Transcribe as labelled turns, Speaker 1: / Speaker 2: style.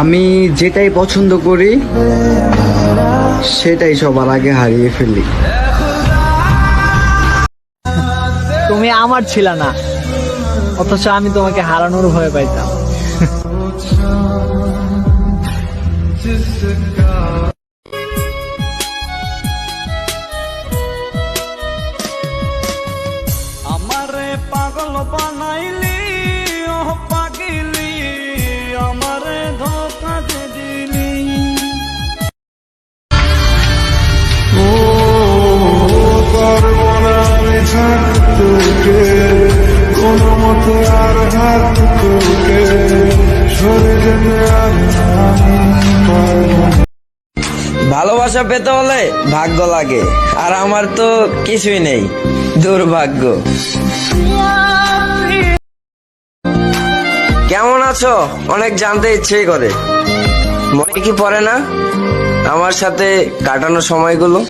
Speaker 1: আমি যেটাই পছন্দ করি সেটাই সবার আগে হারিয়ে ফেলি।
Speaker 2: তুমি আমার ছিল না অথচ আমি তোমাকে হারানোর ভয় পাইতাম।
Speaker 3: আমারে পাগল বানাইলি
Speaker 4: ভালোবাসা পেতে হলে ভাগ্য লাগে। আর আমার তো কিছুই নেই। দুর্ভাগ্য। কেমন আছো? অনেক জানতে ইচ্ছেই করে। মনে কি পড়ে না? আমার সাথে কাটানো সময়গুলো?